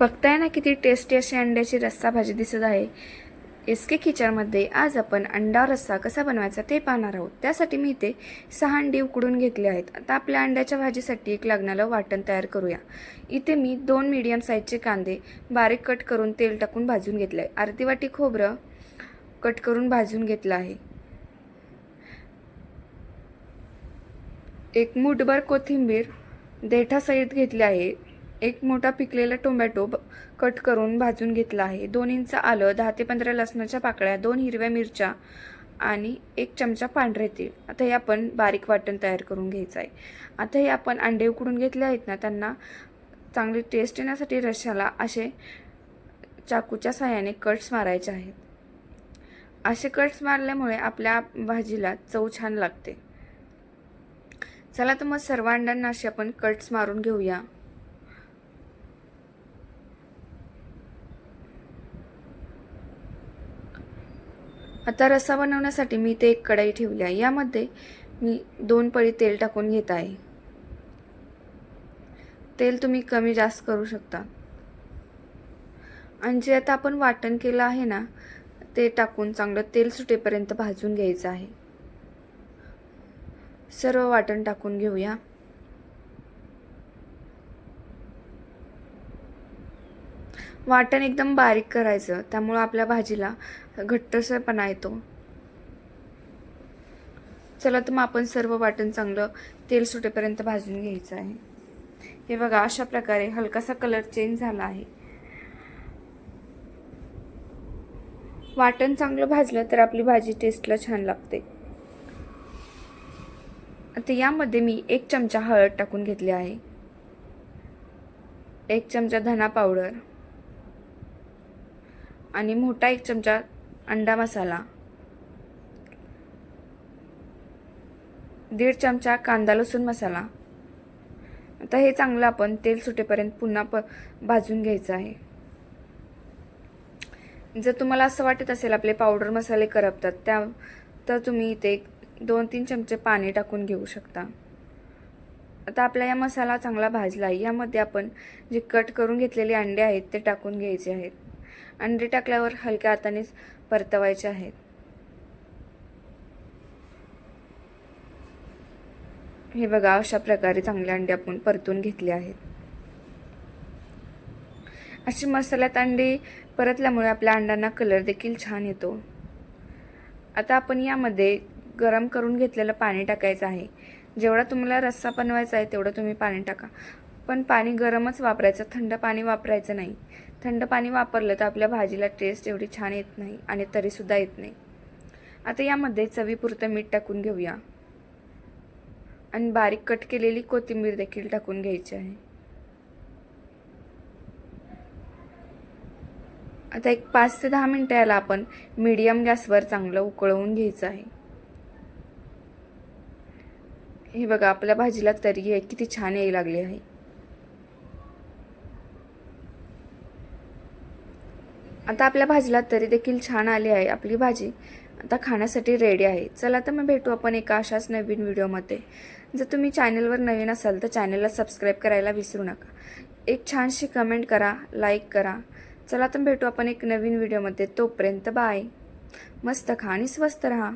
बघताय ना किती टेस्टी अशी अंड्याची रस्सा भाजी दिसत आहे. एस के किचनमध्ये आज आपण अंडा रस्सा कसा बनवायचा ते पाहणार आहोत. त्यासाठी मी इथे सहा अंडी उकडून घेतले आहेत. आता आपल्या अंड्याच्या भाजीसाठी एक लागणारं वाटण तयार करूया. इथे मी दोन मीडियम साईजचे कांदे बारीक कट करून तेल टाकून भाजून घेतले आहे. अर्धी वाटी खोबरं कट करून भाजून घेतलं आहे. एक मुठभर कोथिंबीर देठासहित घेतली आहे. एक मोठा पिकलेला टोमॅटो कट करून भाजून घेतला आहे. दोन इंच आलं दहा ते पंधरा लसणाच्या पाकळ्या दोन हिरव्या मिरच्या आणि एक चमचा पांढरे तीळ. आता हे आपण बारीक वाटण तयार करून घ्यायचं आहे. आता हे आपण अंडे उकडून घेतले आहेत ना त्यांना चांगली टेस्ट येण्यासाठी रश्याला असे चाकूच्या साह्याने कट्स मारायचे आहेत. असे कट्स मारल्यामुळे आपल्या भाजीला चव छान लागते. चला तर मग सर्व अंड्यांना असे आपण कट्स मारून घेऊया. आता रस्सा बनवण्यासाठी मी इथे एक कढाई ठेवली आहे. यामध्ये मी दोन पळी तेल टाकून घेत आहे. तेल तुम्ही कमी जास्त करू शकता. आणि जे आता आपण वाटण केलं आहे ना ते टाकून चांगलं तेल सुटेपर्यंत भाजून घ्यायचं आहे. सर्व वाटण टाकून घेऊया. वाटण एकदम बारीक करायचं. त्यामुळं आपल्या भाजीला घट्टसरपणा येतो. चला तर मग आपण सर्व वाटण चांगलं तेल सुटेपर्यंत भाजून घ्यायचं आहे. हे बघा अशा प्रकारे हलकासा कलर चेंज झाला आहे. वाटण चांगलं भाजलं तर आपली भाजी टेस्टला छान लागते. आता यामध्ये मी एक चमचा हळद टाकून घेतली आहे. एक चमचा धना पावडर. आणि मोठा एक चमचा अंडा मसाला. दीड चमचा कांदा लसूण मसाला. आता हे चांगलं आपण तेल सुटेपर्यंत पुन्हा प भाजून घ्यायचं आहे. जर तुम्हाला असं वाटत असेल आपले पावडर मसाले करपतात त्या तर तुम्ही इथे दोन तीन चमचे पाणी टाकून घेऊ शकता. आता आपला या मसाला चांगला भाजला आहे यामध्ये आपण जे कट करून घेतलेले अंडे आहेत ते टाकून घ्यायचे आहेत. अंडी टाकल्यावर हलक्या हाताने परतवायचे आहेत हे बघा अशा प्रकारे चांगले अंडे आपण परतून घेतले आहेत. अशी मसाल्यात अंडी परतल्यामुळे आपल्या अंड्यांना कलर देखील छान येतो. आता आपण यामध्ये गरम करून घेतलेलं पाणी टाकायचं आहे. जेवढा तुम्हाला रस्सा बनवायचा आहे तेवढं तुम्ही पाणी टाका. पण पाणी गरमच वापरायचं. थंड पाणी वापरायचं नाही. थंड पाणी वापरलं तर आपल्या भाजीला टेस्ट एवढी छान येत नाही आणि तरीसुद्धा येत नाही. आता यामध्ये चवीपुरतं मीठ टाकून घेऊया. आणि बारीक कट केलेली कोथिंबीर देखील टाकून घ्यायची आहे. आता एक पाच ते दहा मिनटं याला आपण मीडियम गॅसवर चांगलं उकळवून घ्यायचं आहे. हे बघा आपल्या भाजीला तरी आहे किती छान यायला लागली आहे. आता आपल्या भाजीला तरी देखील छान आली आहे आपली भाजी. आता खाण्यासाठी रेडी आहे. चला तर मग भेटू आपण एका अशाच नवीन व्हिडिओमध्ये जर तुम्ही चॅनलवर नवीन असाल तर चॅनलला सबस्क्राईब करायला विसरू नका. एक छानशी कमेंट करा लाईक करा. चला तर भेटू आपण एक नवीन व्हिडिओमध्ये तोपर्यंत बाय मस्त खा आणि स्वस्त राहा.